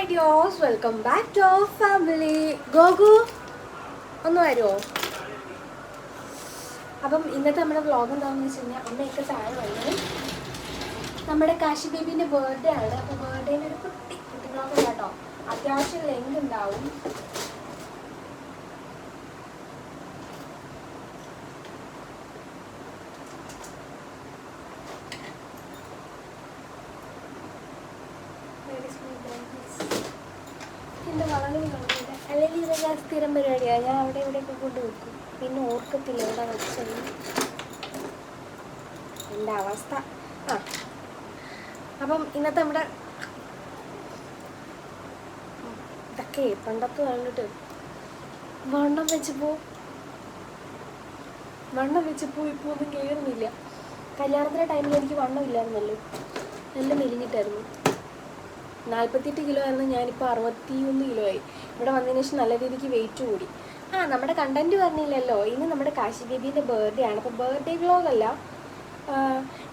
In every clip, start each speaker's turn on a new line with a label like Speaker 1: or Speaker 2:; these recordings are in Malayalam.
Speaker 1: Hi dears welcome back to our family ഗോഗു ഒന്ന് വരുമോ അപ്പം ഇന്നത്തെ നമ്മുടെ വ്ളോഗ് എന്താണെന്ന് വെച്ച് കഴിഞ്ഞാൽ അമ്മയൊക്കെ താഴെ വന്നത് നമ്മുടെ കാശി ബേബിന്റെ ബർത്ത്ഡേ ആണ് അപ്പോൾ ബർത്ത്ഡേന്റെ ഒരു കുട്ടി കുട്ടി വ്ളോഗ് കേട്ടോ. അത്യാവശ്യം ലെങ്ക് ഉണ്ടാവും. എന്റെ വളരെ കളഞ്ഞില്ല അല്ലെങ്കിൽ ഇതെല്ലാം സ്ഥിരം പരിപാടിയാണ് ഞാൻ അവിടെ ഇവിടെയൊക്കെ കൊണ്ട് വെക്കും പിന്നെ ഓർക്കത്തില്ല എവിടെ വെച്ചത് എന്റെ അവസ്ഥ ആ അപ്പം ഇന്നത്തെ നമ്മുടെ ഇതൊക്കെ പണ്ടത്തെ കണ്ടിട്ട് വണ്ണം വെച്ചപ്പോൾ വണ്ണം വെച്ചപ്പോൾ ഇപ്പോൾ ഒന്നും കേറുന്നില്ല കല്യാണത്തിന്റെ ടൈമിൽ എനിക്ക് വണ്ണം ഇല്ലായിരുന്നല്ലോ. നല്ല മെലിഞ്ഞിട്ടായിരുന്നു. നാൽപ്പത്തെട്ട് കിലോ ആയിരുന്നു ഞാനിപ്പോൾ അറുപത്തി ഒന്ന് കിലോ ആയി. ഇവിടെ വന്നതിന് ശേഷം നല്ല രീതിക്ക് വെയിറ്റ് കൂടി. ആ നമ്മുടെ കണ്ടന്റ് പറഞ്ഞില്ലല്ലോ. ഇന്ന് നമ്മുടെ കാശി ബേബീന്റെ ബർത്ത്ഡേ ആണ്. അപ്പോൾ ബർത്ത്ഡേ വ്ളോഗല്ല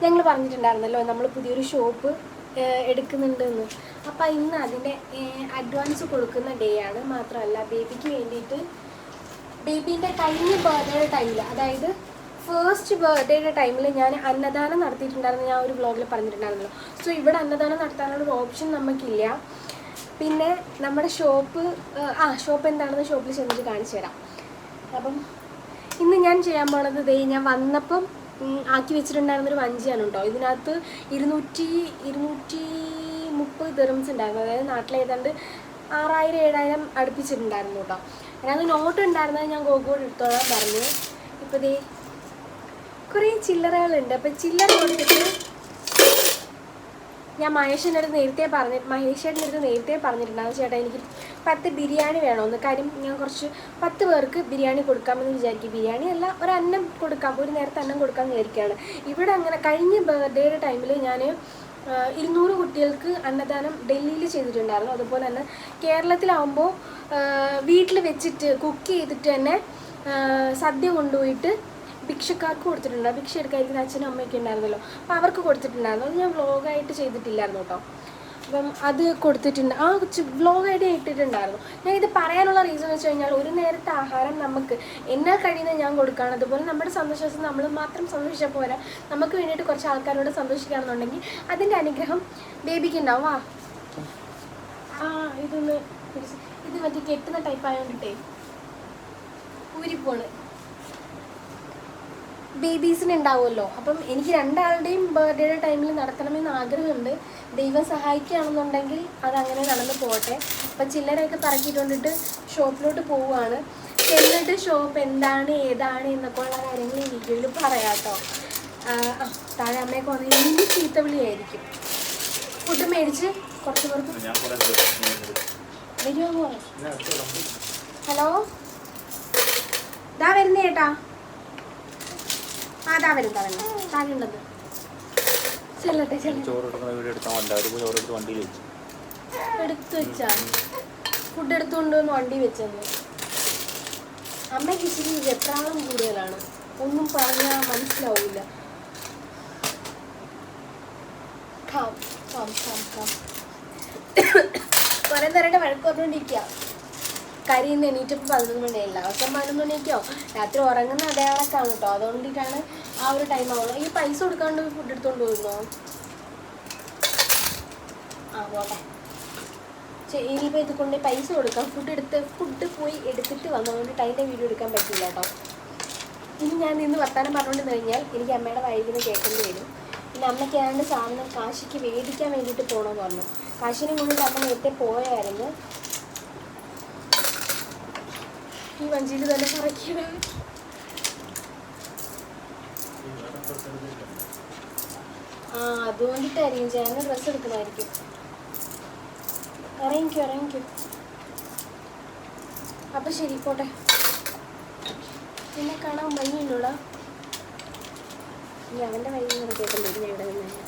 Speaker 1: ഞങ്ങൾ പറഞ്ഞിട്ടുണ്ടായിരുന്നല്ലോ നമ്മൾ പുതിയൊരു ഷോപ്പ് എടുക്കുന്നുണ്ടെന്ന്. അപ്പോൾ ഇന്ന് അതിന്റെ അഡ്വാൻസ് കൊടുക്കുന്ന ഡേ ആണ്. മാത്രമല്ല ബേബിക്ക് വേണ്ടിയിട്ട് ബേബീന്റെ കഴിഞ്ഞ ബർത്ത്ഡേ ടൈമിൽ അതായത് ഫസ്റ്റ് ബർത്ത്ഡേയുടെ ടൈമിൽ ഞാൻ അന്നദാനം നടത്തിയിട്ടുണ്ടായിരുന്നു. ഞാൻ ഒരു വ്ളോഗിൽ പറഞ്ഞിട്ടുണ്ടായിരുന്നല്ലോ. സോ ഇവിടെ അന്നദാനം നടത്താനുള്ള ഓപ്ഷൻ നമുക്കില്ല. പിന്നെ നമ്മുടെ ഷോപ്പ് ആ ഷോപ്പ് എന്താണെന്ന് ഷോപ്പിൽ ചെന്നിട്ട് കാണിച്ചു തരാം. അപ്പം ഇന്ന് ഞാൻ ചെയ്യാൻ പോണത് ദേ ഞാൻ വന്നപ്പം ആക്കി വെച്ചിട്ടുണ്ടായിരുന്നൊരു വഞ്ചിയാണ് കേട്ടോ ഇതിനകത്ത് ഇരുന്നൂറ്റി ഇരുന്നൂറ്റി മുപ്പത് ദിറംസ് ഉണ്ടായിരുന്നു. അതായത് നാട്ടിലേതാണ്ട് ആറായിരം ഏഴായിരം അടുപ്പിച്ചിട്ടുണ്ടായിരുന്നു കേട്ടോ അതിനകത്ത് നോട്ട് ഉണ്ടായിരുന്നത് ഞാൻ ഗോകുവോട് എടുത്തോളാൻ പറഞ്ഞു. ഇപ്പോൾ ദേ കുറേ ചില്ലറകളുണ്ട്. അപ്പം ചില്ലറ കൊടുത്തിട്ട് ഞാൻ മഹേഷിന്റെ അടുത്ത് നേരത്തെ പറഞ്ഞ മഹേഷിന്റെ അടുത്ത് നേരത്തെ പറഞ്ഞിട്ടുണ്ടായിരുന്നു ചേട്ടാ എനിക്ക് പത്ത് ബിരിയാണി വേണമെന്ന് കാര്യം ഞാൻ കുറച്ച് പത്ത് പേർക്ക് ബിരിയാണി കൊടുക്കാമെന്ന് വിചാരിക്കും. ബിരിയാണി അല്ല ഒരു അന്നം കൊടുക്കാം. ഒരു നേരത്തെ അന്നം കൊടുക്കാമെന്ന് വിചാരിക്കുകയാണ്. ഇവിടെ അങ്ങനെ കഴിഞ്ഞ ബർത്ത്ഡേയുടെ ടൈമിൽ ഞാൻ ഇരുന്നൂറ് കുട്ടികൾക്ക് അന്നദാനം ഡൽഹിയിൽ ചെയ്തിട്ടുണ്ടായിരുന്നു. അതുപോലെ തന്നെ കേരളത്തിലാവുമ്പോൾ വീട്ടിൽ വെച്ചിട്ട് കുക്ക് ചെയ്തിട്ട് തന്നെ സദ്യ കൊണ്ടുപോയിട്ട് ഭിക്ഷക്കാർക്ക് കൊടുത്തിട്ടുണ്ട് ഭിക്ഷ എടുക്കാതിരിക്കുന്ന അച്ഛനും അമ്മയൊക്കെ ഉണ്ടായിരുന്നല്ലോ. അപ്പോൾ അവർക്ക് കൊടുത്തിട്ടുണ്ടായിരുന്നു. അത് ഞാൻ വ്ളോഗായിട്ട് ചെയ്തിട്ടില്ലായിരുന്നു കേട്ടോ. അപ്പം അത് കൊടുത്തിട്ടുണ്ട്. ആ വ്ളോഗായിട്ട് ഇട്ടിട്ടുണ്ടായിരുന്നു. ഞാൻ ഇത് പറയാനുള്ള റീസൺ വെച്ച് കഴിഞ്ഞാൽ ഒരു നേരത്തെ ആഹാരം നമുക്ക് എന്നാൽ കഴിയുന്ന ഞാൻ കൊടുക്കുകയാണ്. അതുപോലെ നമ്മുടെ സന്തോഷം നമ്മൾ മാത്രം സന്തോഷിച്ചാൽ പോരാ. നമുക്ക് വേണ്ടിയിട്ട് കുറച്ച് ആൾക്കാരോട് സന്തോഷിക്കുകയാണെന്നുണ്ടെങ്കിൽ അതിന്റെ അനുഗ്രഹം ബേബിക്ക് ഉണ്ടാവും. വാ. ആ ഇതൊന്ന് ഇത് മറ്റേ കെട്ടുന്ന ടൈപ്പ് ആയതുകൊണ്ടിട്ടേ ഊരിപ്പോണ്. ബേബീസിന് ഉണ്ടാവുമല്ലോ അപ്പം എനിക്ക് രണ്ടാളുടെയും ബർത്ത്ഡേയുടെ ടൈമിൽ നടത്തണമെന്ന് ആഗ്രഹമുണ്ട്. ദൈവം സഹായിക്കുകയാണെന്നുണ്ടെങ്കിൽ അതങ്ങനെ നടന്നു പോകട്ടെ. അപ്പം ചില്ലരൊക്കെ പറക്കിയിട്ടുകൊണ്ടിട്ട് ഷോപ്പിലോട്ട് പോവുകയാണ്. ചെന്നിട്ട് ഷോപ്പ് എന്താണ് ഏതാണ് എന്നൊക്കെ ഉള്ള കാര്യങ്ങൾ ഈ വീഡിയോയിൽ പറയാം കേട്ടോ താഴെ അമ്മയൊക്കെ വന്ന് ഇനി ചീത്ത വിളിയായിരിക്കും. ഫുഡ് മേടിച്ച് കുറച്ച് പേർക്ക് വരുമോ? ഹലോ? ഇതാ വരുന്നേ ചേട്ടാ ആ ദാ വരും ദാ വരും താഴെ ഉള്ളത് ചെല്ലട്ടെ. ചെല്ലട്ടെ
Speaker 2: ചോറ് എടുക്കുന്ന വീഡിയോ എടുത്താൽ മതി ചോറ് എടുത്ത് വണ്ടിയിൽ വെച്ചു.
Speaker 1: എടുത്തു വെച്ചാ? ഫുഡ് എടുത്തുകൊണ്ട് വന്ന് വണ്ടി വെച്ചെന്ന് അമ്മയ്ക്ക് ഇച്ചിരി വെപ്രാളം കൂടുതലാണ്. ഒന്നും പറഞ്ഞാൽ മനസ്സിലാവില്ല കം കം കം കം കുറേ നേരമായിട്ട് വഴക്ക് പറഞ്ഞുകൊണ്ടിരിക്കുക കരിയുന്ന എണീറ്റപ്പോൾ പതിനൊന്ന് മണിയായില്ല. അവസാനം പതിനൊന്ന് മണിയൊക്കെയോ രാത്രി ഉറങ്ങുന്ന അടയാളൊക്കെയാണ് കേട്ടോ. അതുകൊണ്ടിട്ടാണ് ആ ഒരു ടൈം ആവുള്ളൂ. ഈ പൈസ കൊടുക്കാണ്ട് ഫുഡ് എടുത്തോണ്ട് പോയിരുന്നോ? ആ പോട്ടെ ഇനിയിപ്പോൾ ഇത് കൊണ്ട് പൈസ കൊടുക്കാം. ഫുഡ് എടുത്ത് ഫുഡ് പോയി എടുത്തിട്ട് വന്നതുകൊണ്ട് അതിന്റെ വീഡിയോ എടുക്കാൻ പറ്റില്ല കേട്ടോ. ഇനി ഞാൻ നിന്ന് വർത്താനം പറഞ്ഞുകൊണ്ട് കഴിഞ്ഞാൽ എനിക്ക് അമ്മയുടെ വഴിയിൽ കേൾക്കേണ്ടി വരും. പിന്നെ അമ്മയ്ക്ക് ഏതാണ്ട് സാധനം കാശിക്ക് വേദിക്കാൻ വേണ്ടിയിട്ട് പോകണമെന്ന് പറഞ്ഞു. കാശിനെ കൊണ്ട് അമ്മ നേരത്തെ പോയായിരുന്നു. വഞ്ചിയിൽ തന്നെ പറക്കണം ആ അതുകൊണ്ടിട്ടായിരിക്കും ചേട്ടന് ഡ്രസ്സ് എടുക്കണമായിരിക്കും. ഇറങ്ങിക്കോ ഇറങ്ങിക്കോ. അപ്പം ശരി പോട്ടെ. പിന്നെ കാണാൻ ഭംഗിയുണ്ടോടാ? ഇനി അവന്റെ വഴി നിന്ന് കേൾക്കേണ്ടി ഞാൻ ഇവിടെ നിന്ന്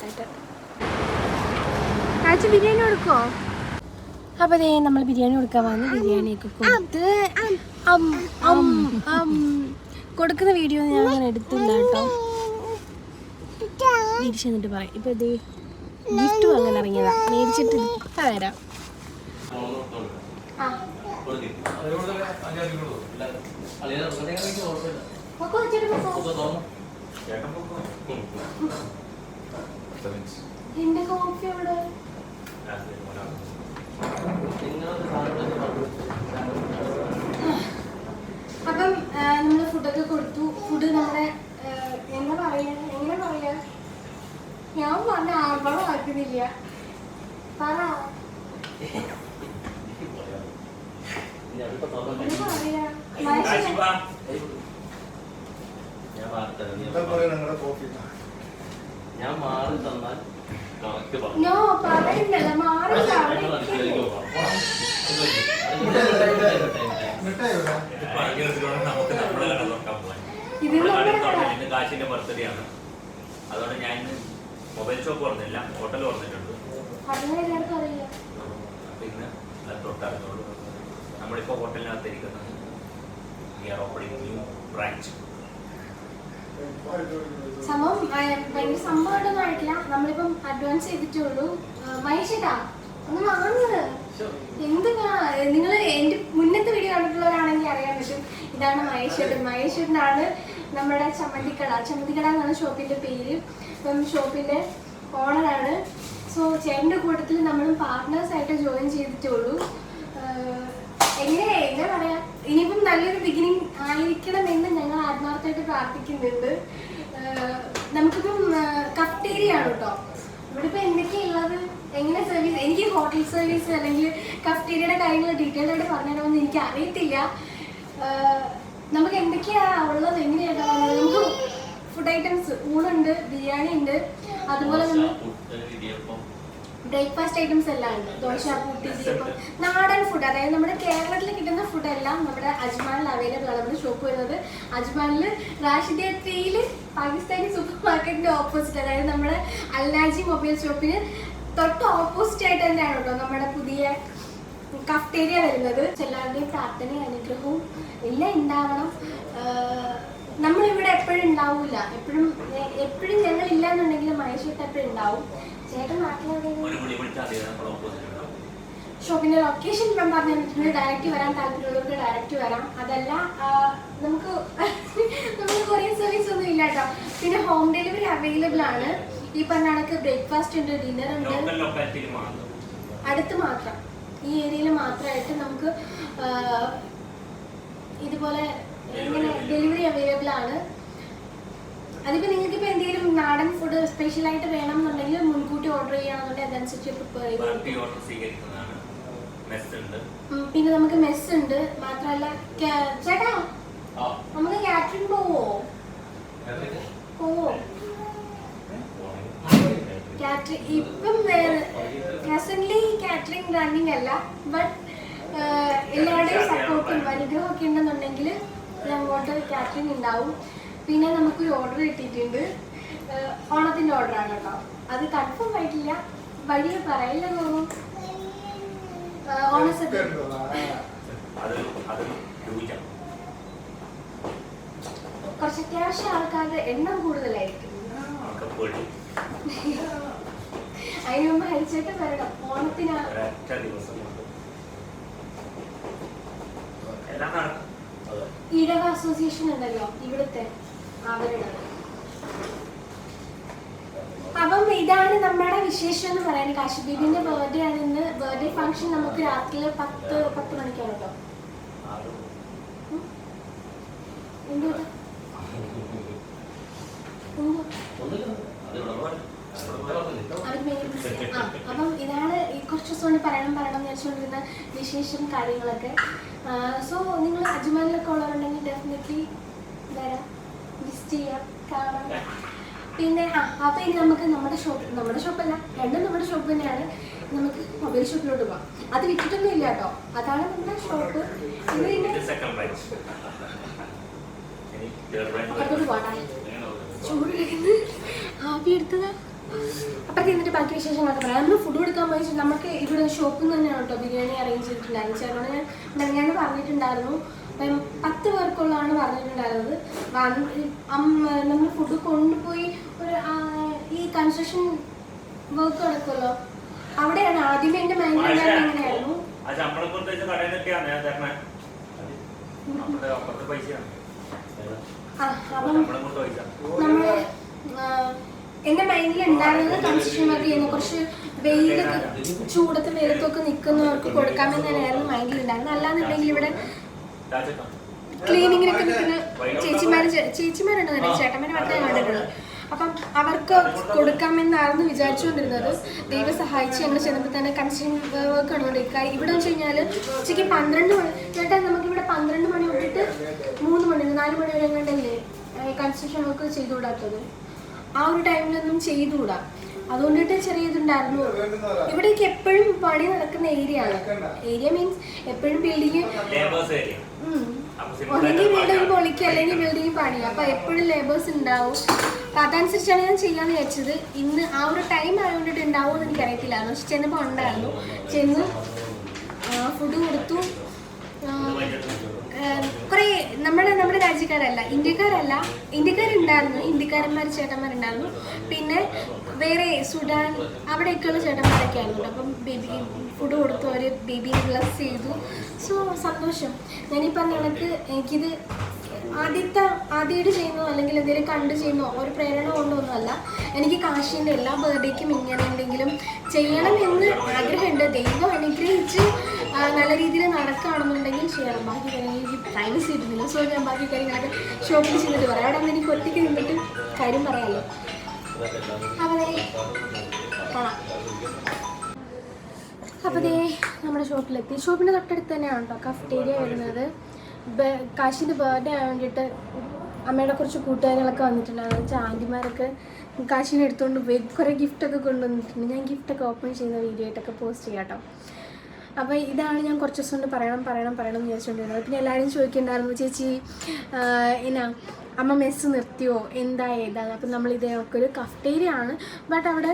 Speaker 1: ടാറ്റ ബിരിയാണി കൊടുക്കോ അപ്പോൾ ദേ നമ്മൾ ബിരിയാണി കൊടുക്കാൻ വന്ന് ബിരിയാണിയൊക്കെ കൊടുത്ത്. കൊടുക്കുന്ന വീഡിയോ ഞാൻ അങ്ങനെ എടുത്തില്ല കേട്ടോ. തിരിച്ചു എന്നിട്ട് പറയാം. ഇപ്പൊ ഇത് ഗിഫ്റ്റ് വാങ്ങാൻ ഇറങ്ങിയതാ. മേടിച്ചിട്ട് ഇപ്പൊ തരാം എന്റെ കോഫി അവിടെ അപ്പം നമ്മൾ ഫുഡൊക്കെ കൊടുത്തു. ഫുഡ് നമ്മുടെ എന്താ പറയാ എങ്ങനെ പറയാ? ഞാൻ പറഞ്ഞ ആർഭളം ആക്കുന്നില്ല പറ.
Speaker 2: ഞാൻ മാറി തന്നാൽ
Speaker 1: നോ മാറി
Speaker 3: മിഠായി
Speaker 2: കാശിന്റെ ബർത്ത്ഡേ ആണ് അതുകൊണ്ട് ഞാൻ മൊബൈൽ ഷോപ്പ് ഓർന്നില്ല ഹോട്ടൽ ഓർന്നിട്ടുണ്ട് പിന്നെ അത് തൊട്ടറിഞ്ഞോളൂ നമ്മളിപ്പോ ഹോട്ടലിനകത്ത് ഇരിക്കുന്നത് we are opening new branch
Speaker 1: സംഭവം ഭയങ്കര സംഭവമായിട്ടൊന്നും ആയിട്ടില്ല. നമ്മളിപ്പം അഡ്വാൻസ് ചെയ്തിട്ടേ ഉള്ളൂ ഒന്ന് വാങ്ങുന്നത് എന്തുവാ നിങ്ങൾ എന്റെ മുന്നത്തെ വീഡിയോ കണ്ടിട്ടുള്ളവരാണെങ്കിൽ അറിയാൻ പറ്റും ഇതാണ് മഹേഷേട്ടൻ. മഹേഷേട്ടനാണ് നമ്മുടെ ചമ്മന്തിക്കട ചമ്മന്തിക്കട എന്നാണ് ഷോപ്പിന്റെ പേര് ഇപ്പം ഷോപ്പിന്റെ ഓണറാണ് സോ ചേട്ടന്റെ കൂട്ടത്തിൽ നമ്മൾ പാർട്ട്നേഴ്സായിട്ട് ജോയിൻ ചെയ്തിട്ടുള്ളൂ എങ്ങനെയാ എന്നാ പറയാ? ഇനിയിപ്പം നല്ലൊരു ബിഗിനിങ് ആയിരിക്കണമെന്ന് ഞങ്ങൾ ആത്മാർത്ഥമായിട്ട് പ്രാർത്ഥിക്കുന്നുണ്ട്. നമുക്കിപ്പം കഫ്റ്റേരിയ ആണ് കേട്ടോ ഇവിടെ ഇപ്പം എന്തൊക്കെയുള്ളത്? എങ്ങനെ സർവീസ് എനിക്ക് ഹോട്ടൽ സർവീസ് അല്ലെങ്കിൽ കഫ്റ്റേരിയയുടെ കാര്യങ്ങൾ ഡീറ്റെയിൽഡ് ആയിട്ട് പറഞ്ഞുതരാമെന്ന് എനിക്ക് അറിയത്തില്ല നമുക്ക് എന്തൊക്കെയാ ഉള്ളത്? എങ്ങനെയാണ് നമുക്ക് ഫുഡ് ഐറ്റംസ് ഊണുണ്ട് ബിരിയാണി ഉണ്ട്. അതുപോലെ
Speaker 2: തന്നെ
Speaker 1: ബ്രേക്ക്ഫാസ്റ്റ് ഐറ്റംസ് എല്ലാം ഉണ്ട്. ദോശ പൂട്ടി ഇടിയപ്പം. നാടൻ ഫുഡ് അതായത് നമ്മുടെ കേരളത്തിൽ കിട്ടുന്ന ഫുഡ് എല്ലാം നമ്മുടെ അജ്മാനിൽ അവൈലബിൾ ആണ്. നമ്മുടെ ഷോപ്പ് വരുന്നത് അജ്മാനിൽ റാഷിദിയ ത്രീയിൽ പാകിസ്ഥാനി സൂപ്പർ മാർക്കറ്റിന്റെ ഓപ്പോസിറ്റ് അതായത് നമ്മുടെ അല്ലാജി മൊബൈൽ ഷോപ്പിന് തൊട്ട് ഓപ്പോസിറ്റ് ആയിട്ട് തന്നെയാണ് കേട്ടോ നമ്മുടെ പുതിയ കഫ്റ്റേരിയ വരുന്നത്. ചെല്ലാരുടെ പ്രാർത്ഥനയും അനുഗ്രഹവും എല്ലാം ഉണ്ടാവണം. നമ്മൾ നമ്മളിവിടെ എപ്പോഴും ഉണ്ടാവില്ല എപ്പോഴും എപ്പോഴും ഞങ്ങൾ ഇല്ല എന്നുണ്ടെങ്കിൽ മഹേഷ് എപ്പോഴും ഉണ്ടാവും. ചേട്ടൻ നാട്ടിലെവിടെയാണ് ഷോപ്പിന്റെ ലൊക്കേഷൻ ഞാൻ പറഞ്ഞു തന്നിട്ടുണ്ട് ഡയറക്റ്റ് വരാൻ താല്പര്യമുള്ളവർക്ക് ഡയറക്റ്റ് വരാം. അതല്ല നമുക്ക് നമുക്ക് കൊറിയർ സർവീസ് ഒന്നും ഇല്ല കേട്ടോ. പിന്നെ ഹോം ഡെലിവറി അവൈലബിൾ ആണ്. ഈ പറഞ്ഞ കണക്ക് ബ്രേക്ക്ഫാസ്റ്റ് ഉണ്ട് ഡിന്നർ ഉണ്ട്. അടുത്ത് മാത്രം. ഈ ഏരിയയിൽ മാത്രമായിട്ട് നമുക്ക് ഇതുപോലെ ഇങ്ങനെ ഡെലിവറി അവൈലബിൾ ആണ്. അതിപ്പോൾ നിങ്ങൾക്ക് ഇപ്പോൾ എന്തെങ്കിലും നാടൻ ഫുഡ് സ്പെഷ്യലായിട്ട് വേണം എന്നുണ്ടെങ്കിൽ മുൻകൂട്ടി ഓർഡർ ചെയ്യുകയാണെന്നുണ്ടെങ്കിൽ അതനുസരിച്ച് പ്രിപ്പയർ ചെയ്യും പിന്നെ നമുക്ക് മെസ് ഉണ്ട്. മാത്രമല്ല ചേട്ടാ നമുക്ക് കാറ്ററിംഗ് പോവോ? പോവോ? കാറ്ററിംഗ് ഇപ്പം പ്രസന്റ്ലി കാറ്ററിംഗ് റണ്ണിങ് അല്ല ബട്ട് എല്ലാവരുടെയും സപ്പോർട്ടും അനുഗ്രഹമൊക്കെ ഉണ്ടെന്നുണ്ടെങ്കിൽ അങ്ങോട്ട് കാറ്ററിംഗ് ഉണ്ടാവും. പിന്നെ നമുക്കൊരു ഓർഡർ കിട്ടിയിട്ടുണ്ട്. ഓണത്തിന്റെ ആണ് കേട്ടോ. അത് കൺഫേം ആയിട്ടില്ല. വഴിയിൽ പറയില്ല തോന്നും ഓണസദ്യ. കുറച്ച് അത്യാവശ്യം ആൾക്കാരുടെ എണ്ണം കൂടുതലായിരിക്കും. അതിന് മുമ്പ് ഹരിച്ചേട്ടൻ വരണം. ഇടവ അസോസിയേഷൻ ഉണ്ടല്ലോ ഇവിടുത്തെ അവരുടെ. അപ്പം ഇതാണ് നമ്മുടെ വിശേഷം എന്ന് പറയാൻ. കാശിബീബിന്റെ ബർത്ത്ഡേ ആണ് ഇന്ന്. ബർത്ത്ഡേ ഫംഗ്ഷൻ നമുക്ക് രാത്രി പത്ത് പത്ത് മണിക്കാണ് കേട്ടോ. ആ. അപ്പം ഇതാണ് ഈ കുറച്ച് ദിവസം കൊണ്ട് പറയണം പറയണം എന്ന് വെച്ചുകൊണ്ടിരുന്ന വിശേഷം കാര്യങ്ങളൊക്കെ. സോ നിങ്ങൾ അജ്മാനിലൊക്കെ ഉള്ളവരുണ്ടെങ്കിൽ ഡെഫിനറ്റ്ലി വരാം വിസിറ്റ് ചെയ്യാം കാണാം. പിന്നെ ആ അപ്പം ഇനി നമുക്ക് നമ്മുടെ ഷോപ്പ് നമ്മുടെ ഷോപ്പല്ല രണ്ടും നമ്മുടെ ഷോപ്പ് തന്നെയാണ്. നമുക്ക് മൊബൈൽ ഷോപ്പിലോട്ട് പോവാം. അത് വിറ്റിട്ടൊന്നും ഇല്ല കേട്ടോ. അതാണ് നമ്മുടെ ഷോപ്പ് ഇത് പിന്നെ അപ്പുറത്തോട്ട് പോകട്ടെ ചൂട് ആവി എടുത്തതാ. അപ്പഴത്തെ എന്നിട്ട് ബാക്കി വിശേഷങ്ങളൊക്കെ പറയാം. നമ്മൾ ഫുഡ് കൊടുക്കാൻ പോയി നമുക്ക് ഇവിടെ ഷോപ്പിൽ നിന്ന് തന്നെയാണ് കേട്ടോ ബിരിയാണി അറേഞ്ച് ചെയ്തിട്ടുണ്ടായിരുന്നു ചേട്ടനോട് ഞാൻ ഞാൻ പറഞ്ഞിട്ടുണ്ടായിരുന്നു. പത്ത് പേർക്കുള്ളതാണ് പറഞ്ഞിട്ടുണ്ടായിരുന്നത്. നമ്മൾ ഫുഡ് കൊണ്ടുപോയി ഒരു ഈ കൺസ്ട്രക്ഷൻ വർക്ക് നടക്കുമല്ലോ അവിടെയാണ് ആദ്യമേ എന്റെ മൈൻഡിൽ എങ്ങനെയായിരുന്നു?
Speaker 2: ആ
Speaker 1: അപ്പം നമ്മൾ മൈൻഡിൽ ഉണ്ടായിരുന്നത് കൺസ്ട്രക്ഷൻ വർക്ക് ചെയ്യുന്നു കുറച്ച് വെയിലൊക്കെ ചൂടത്ത് വെയിലത്തൊക്കെ നിൽക്കുന്നവർക്ക് കൊടുക്കാമെന്ന് തന്നെയായിരുന്നു മൈൻഡിൽ ഉണ്ടായിരുന്നത്. അല്ലാന്നുണ്ടെങ്കിൽ ഇവിടെ ക്ലീനിങ്ങിനൊക്കെ നിൽക്കുന്ന ചേച്ചിമാര് ചേ- ചേച്ചിമാരുണ്ട് തന്നെ ചേട്ടന്മാരെ മാത്രമേ കണ്ടിട്ടുള്ളൂ. അപ്പം അവർക്ക് കൊടുക്കാമെന്നായിരുന്നു വിചാരിച്ചുകൊണ്ടിരുന്നത്. ദൈവം സഹായിച്ച് ഞങ്ങൾ ചെന്നപ്പോൾ തന്നെ കൺസ്ട്രക്ഷൻ വർക്ക് നടന്നുകൊണ്ടിരിക്കുക. ഇവിടെ വെച്ച് കഴിഞ്ഞാൽ ഉച്ചയ്ക്ക് പന്ത്രണ്ട് മണി ചേട്ടാ നമുക്കിവിടെ പന്ത്രണ്ട് മണി തൊട്ടിട്ട് മൂന്ന് മണി നാല് മണി വരെ എങ്ങാണ്ടല്ലേ കൺസ്ട്രക്ഷൻ വർക്ക് ചെയ്തുകൂടാത്തത്? ആ ഒരു ടൈമിലൊന്നും ചെയ്തുകൂടാ. അതുകൊണ്ടിട്ട് ചെറിയ ഇതുണ്ടായിരുന്നു ഇവിടേക്ക് എപ്പോഴും പണി നടക്കുന്ന ഏരിയ ആണ്. ഏരിയ മീൻസ് എപ്പോഴും ബിൽഡിങ് ഒന്നെങ്കിൽ
Speaker 2: പണിയാണ്.
Speaker 1: പൊളിക്കുക അല്ലെങ്കിൽ ബിൽഡിംഗ് പണിയുക അപ്പൊ എപ്പോഴും ലേബേഴ്സ് ഉണ്ടാവും. അപ്പൊ അതനുസരിച്ചാണ് ഞാൻ ചെയ്യാന്ന് വിചാരിച്ചത്. ഇന്ന് ആ ഒരു ടൈം ആയതുകൊണ്ടിട്ട് ഉണ്ടാവുമെന്ന് എനിക്കറിയത്തില്ലായിരുന്നു പക്ഷെ ചെന്നപ്പോൾ ഉണ്ടായിരുന്നു. ചെന്ന് ഫുഡ് കൊടുത്തു. കുറേ നമ്മുടെ നമ്മുടെ രാജ്യക്കാരല്ല ഇന്ത്യക്കാരല്ല. ഇന്ത്യക്കാരുണ്ടായിരുന്നു ഇന്ത്യക്കാരന്മാർ ചേട്ടന്മാരുണ്ടായിരുന്നു. പിന്നെ വേറെ സുഡാൻ അവിടെയൊക്കെയുള്ള ചേട്ടന്മാരൊക്കെ ആയിരുന്നു അപ്പം ബേബി ഫുഡ് കൊടുത്തു അവർ ബേബിനെ ബ്ലസ് ചെയ്തു. സോ സന്തോഷം. ഞാനീ പറഞ്ഞ കണക്ക് എനിക്കിത് ആദ്യത്തെ ആദ്യമായിട്ട് ചെയ്യുന്നോ അല്ലെങ്കിൽ എന്തെങ്കിലും കണ്ട് ചെയ്യുന്നോ ഒരു പ്രേരണ കൊണ്ടൊന്നുമല്ല. എനിക്ക് കാശിന്റെ എല്ലാ ബർത്ത്ഡേക്കും ഇങ്ങനെ എന്തെങ്കിലും ചെയ്യണം എന്ന് ആഗ്രഹമുണ്ട്. ദൈവം അനുഗ്രഹിച്ച് നല്ല രീതിയിൽ നടക്കുകയാണെന്നുണ്ടെങ്കിൽ ചെയ്യണം. ബാക്കി കാര്യങ്ങൾ എനിക്ക് ടൈം ചെയ്തിരുന്നില്ല സോ ഞാൻ ബാക്കി കാര്യങ്ങളൊക്കെ ഷോപ്പിൽ ചെന്നിട്ട് പറയാം. അവിടെ നിന്ന് എനിക്ക് ഒറ്റയ്ക്ക് നിന്നിട്ട് കാര്യം പറയാമല്ലോ അപ്പൊ കാണാം ദേ നമ്മുടെ ഷോപ്പിലെത്തി. ഷോപ്പിന്റെ തൊട്ടടുത്ത് തന്നെയാണ് കേട്ടോ കഫ്റ്റേരിയ വരുന്നത്. കാശിന്റെ ബർത്ത്ഡേ ആകാൻ വേണ്ടിയിട്ട് അമ്മയുടെ കുറച്ച് കൂട്ടുകാരികളൊക്കെ വന്നിട്ടുണ്ടായിരുന്നു. വെച്ചാൽ ആന്റിമാരൊക്കെ കാശിനെ എടുത്തുകൊണ്ട് പോയി കുറേ ഗിഫ്റ്റൊക്കെ കൊണ്ടുവന്നിട്ടുണ്ട്. ഞാൻ ഗിഫ്റ്റൊക്കെ ഓപ്പൺ ചെയ്യുന്ന വീഡിയോ ആയിട്ടൊക്കെ പോസ്റ്റ് ചെയ്യാം കേട്ടോ അപ്പോൾ ഇതാണ് ഞാൻ കുറച്ച് ദിവസം കൊണ്ട് പറയണം പറയണം പറയണം എന്ന് വിചാരിച്ചുകൊണ്ടിരുന്നത്. പിന്നെ എല്ലാവരും ചോദിക്കുന്നുണ്ടായിരുന്നു ചേച്ചി എന്നാ അമ്മ മെസ്സ് നിർത്തിയോ? എന്താ ഏതാണ്? അപ്പം നമ്മൾ ഇതൊക്കെ ഒരു കഫ്റ്റേരിയ ആണ്. ബട്ട് അവിടെ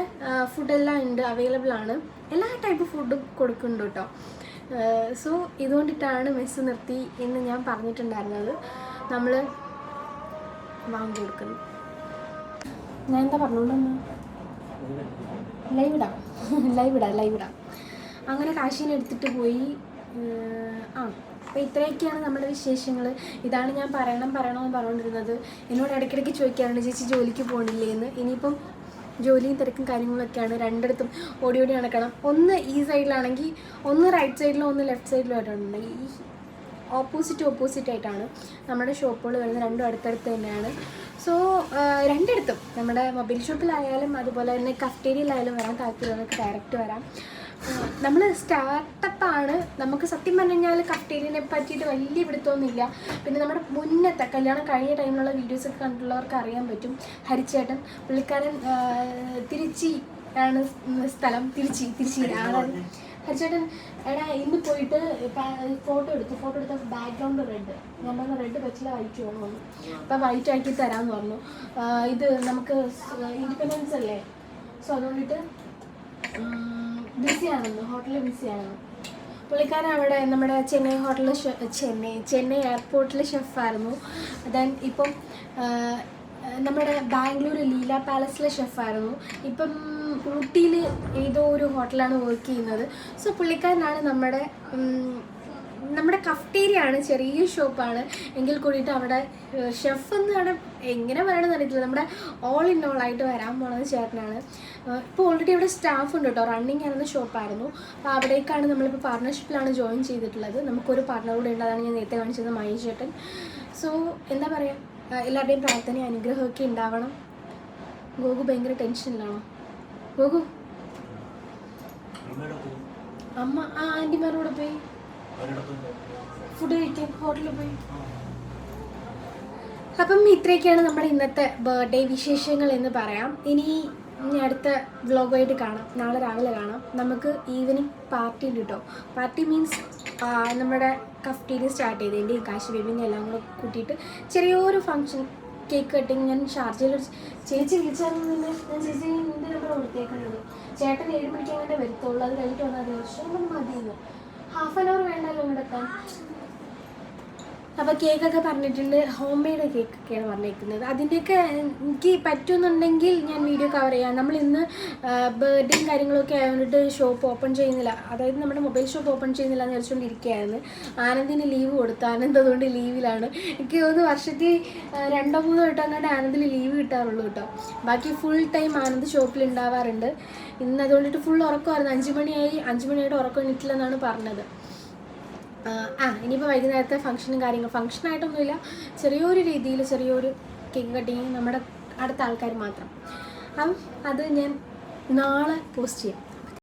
Speaker 1: ഫുഡെല്ലാം ഉണ്ട് അവൈലബിൾ ആണ്. എല്ലാ ടൈപ്പ് ഫുഡും കൊടുക്കുന്നുണ്ട് കേട്ടോ. സോ ഇതുകൊണ്ടിട്ടാണ് മെസ്സ് നിർത്തി എന്ന് ഞാൻ പറഞ്ഞിട്ടുണ്ടായിരുന്നത്. നമ്മൾ വാങ്ങി കൊടുക്കുന്നു. ഞാൻ എന്താ പറഞ്ഞോണ്ടോ ലൈവ് ഇടാം. ലൈവ് ഇടാം ലൈവ് ഇടാം. അങ്ങനെ കാശീനെ എടുത്തിട്ട് പോയി. ആ അപ്പോൾ ഇത്രയൊക്കെയാണ് നമ്മുടെ വിശേഷങ്ങൾ ഇതാണ് ഞാൻ പറയണം പറയണമെന്ന് പറഞ്ഞുകൊണ്ടിരുന്നത്. എന്നോട് ഇടയ്ക്കിടയ്ക്ക് ചോദിക്കാറുണ്ട് ചേച്ചി ജോലിക്ക് പോകണില്ലേ എന്ന് ഇനിയിപ്പം ജോലിയും തിരക്കും കാര്യങ്ങളൊക്കെയാണ് രണ്ടിടത്തും ഓടി ഓടി നടക്കണം. ഒന്ന് ഈ സൈഡിലാണെങ്കിൽ ഒന്ന് റൈറ്റ് സൈഡിലും ഒന്ന് ലെഫ്റ്റ് സൈഡിലും ആയിട്ടുണ്ട് ഈ ഓപ്പോസിറ്റ് ഓപ്പോസിറ്റ് ആയിട്ടാണ് നമ്മുടെ ഷോപ്പുകൾ വരുന്നത്. രണ്ടും അടുത്തടുത്ത് തന്നെയാണ്. സോ രണ്ടിടത്തും. നമ്മുടെ മൊബൈൽ ഷോപ്പിലായാലും അതുപോലെ തന്നെ കഫ്റ്റേരിയയിലായാലും വരാൻ താല്പര്യമുള്ളവർക്ക് ഡയറക്റ്റ് വരാം. നമ്മൾ സ്റ്റാർട്ടപ്പാണ് നമുക്ക് സത്യം പറഞ്ഞു കഴിഞ്ഞാൽ കട്ടേലിനെ പറ്റിയിട്ട് വലിയ പിടുത്തമൊന്നുമില്ല. പിന്നെ നമ്മുടെ മുന്നത്തെ കല്യാണം കഴിഞ്ഞ ടൈമിലുള്ള വീഡിയോസൊക്കെ കണ്ടുള്ളവർക്ക് അറിയാൻ പറ്റും. ഹരിച്ചേട്ടൻ പുള്ളിക്കാരൻ തിരുച്ചി ആണ് സ്ഥലം. തിരുച്ചി ആണ് ഹരിച്ചേട്ടൻ എടാ ഇന്ന് പോയിട്ട് ഫോട്ടോ എടുത്തു. ഫോട്ടോ എടുത്ത ബാക്ക്ഗ്രൗണ്ട് റെഡ് ഞാൻ റെഡ് പറ്റില്ല വൈറ്റ് പോകുന്നു വന്നു അപ്പം വൈറ്റ് ആക്കി തരാമെന്ന് പറഞ്ഞു. ഇത് നമുക്ക് ഇൻഡിപെൻഡൻസ് അല്ലേ? സോ അതുകൊണ്ടിട്ട് ബിസി ആണെന്ന് ഹോട്ടലിൽ ബിസി ആണെന്ന് പുള്ളിക്കാരൻ അവിടെ നമ്മുടെ ചെന്നൈ ഹോട്ടലിൽ ചെന്നൈ ചെന്നൈ എയർപോർട്ടിൽ ഷെഫായിരുന്നു. ദെൻ ഇപ്പം നമ്മുടെ ബാംഗ്ലൂർ ലീല പാലസിലെ ഷെഫായിരുന്നു. ഇപ്പം ഊട്ടിയിൽ ഏതോ ഒരു ഹോട്ടലാണ് വർക്ക് ചെയ്യുന്നത്. സോ പുള്ളിക്കാരനാണ് നമ്മുടെ നമ്മുടെ കഫ്റ്റേരിയ ആണ് ചെറിയ ഷോപ്പാണ്. എങ്കിൽ കൂടിയിട്ട് അവിടെ ഷെഫ് എന്ന് അവിടെ എങ്ങനെ പറയണമെന്ന് അറിയത്തില്ല. നമ്മുടെ ഓൾ ഇൻ ഓൾ ആയിട്ട് വരാൻ പോണത് ചേട്ടനാണ്. ഇപ്പോൾ ഓൾറെഡി ഇവിടെ സ്റ്റാഫ് ഉണ്ട് കേട്ടോ റണ്ണിങ് ആയിരുന്ന ഷോപ്പായിരുന്നു. അപ്പോൾ അവിടേക്കാണ് നമ്മളിപ്പോൾ പാർട്ണർഷിപ്പിലാണ് ജോയിൻ ചെയ്തിട്ടുള്ളത്. നമുക്കൊരു പാർട്ണർ കൂടെ ഉണ്ട്. അതാണ് ഞാൻ നേരത്തെ കാണിച്ചത് മൈ ചേട്ടൻ. സോ എന്താ പറയുക എല്ലാവരുടെയും പ്രാർത്ഥനയും അനുഗ്രഹമൊക്കെ ഉണ്ടാവണം. ഗോകു ഭയങ്കര ടെൻഷനിലാണോ? ഗോകു? അമ്മ ആ ആന്റിമാരോട് പോയി. അപ്പം ഇത്രയൊക്കെയാണ് നമ്മുടെ ഇന്നത്തെ ബർത്ത്ഡേ വിശേഷങ്ങൾ എന്ന് പറയാം. ഇനി ഇനി അടുത്ത വ്ലോഗായിട്ട് കാണാം. നാളെ രാവിലെ കാണാം. നമുക്ക് ഈവനിങ് പാർട്ടി ഉണ്ട് കേട്ടോ പാർട്ടി മീൻസ് നമ്മുടെ കഫ്റ്റീരിയ സ്റ്റാർട്ട് ചെയ്തതിന്റെയും കാശി ബേബിന്റെ എല്ലാം കൂടെ കൂട്ടിയിട്ട് ചെറിയൊരു ഫംഗ്ഷൻ കേക്ക് കട്ടിങ് ഞാൻ ഷാർജയിൽ ചേച്ചി വിളിച്ചായിരുന്നു ഞാൻ ചേച്ചി നിന്റെ നമ്പർ കൊടുത്തേക്കുന്നത് ചേട്ടൻ ഏഴ് മണിക്ക് അങ്ങനെ വരുത്തുള്ളൂ. അത് കഴിഞ്ഞിട്ട് വന്നാൽ ദിവസം മതിയെന്ന് ഹാഫ് ആൻ അവർ വേണ്ടല്ലോ ഇവിടെ എത്താൻ. അപ്പോൾ കേക്കൊക്കെ പറഞ്ഞിട്ടുണ്ട് ഹോം മെയ്ഡ് കേക്കൊക്കെയാണ് പറഞ്ഞിരിക്കുന്നത് അതിന്റെയൊക്കെ എനിക്ക് പറ്റുന്നുണ്ടെങ്കിൽ ഞാൻ വീഡിയോ കവർ ചെയ്യാം. നമ്മൾ ഇന്ന് ബർത്ത്ഡേയും കാര്യങ്ങളൊക്കെ ആയതുകൊണ്ട് ഷോപ്പ് ഓപ്പൺ ചെയ്യുന്നില്ല. അതായത് നമ്മുടെ മൊബൈൽ ഷോപ്പ് ഓപ്പൺ ചെയ്യുന്നില്ല എന്ന് വിചാരിച്ചുകൊണ്ടിരിക്കുകയായിരുന്നു ആനന്ദിന് ലീവ് കൊടുത്തു. ആനന്ദ് അതുകൊണ്ട് ലീവിലാണ് എനിക്ക് ഒന്ന് വർഷത്തിൽ രണ്ടോ മൂന്നോ വട്ടം അങ്ങോട്ട് ആനന്ദിന് ലീവ് കിട്ടാറുള്ളൂ കേട്ടോ. ബാക്കി ഫുൾ ടൈം ആനന്ദ് ഷോപ്പിൽ ഉണ്ടാവാറുണ്ട് ഇന്ന് അതുകൊണ്ടിട്ട് ഫുൾ ഉറക്കമായിരുന്നു. അഞ്ച് മണിയായി. അഞ്ച് മണിയായിട്ട് ഉറക്കം എണീറ്റില്ലെന്നാണ് പറഞ്ഞത്. ആ, ഇനിയിപ്പോൾ വൈകുന്നേരത്തെ ഫംഗ്ഷനും കാര്യങ്ങളും. ഫംഗ്ഷനായിട്ടൊന്നുമില്ല ചെറിയൊരു രീതിയിൽ ചെറിയൊരു കേക്ക് കട്ടിങ് നമ്മുടെ അടുത്ത ആൾക്കാർ മാത്രം. അപ്പം അത് ഞാൻ നാളെ പോസ്റ്റ് ചെയ്യാം.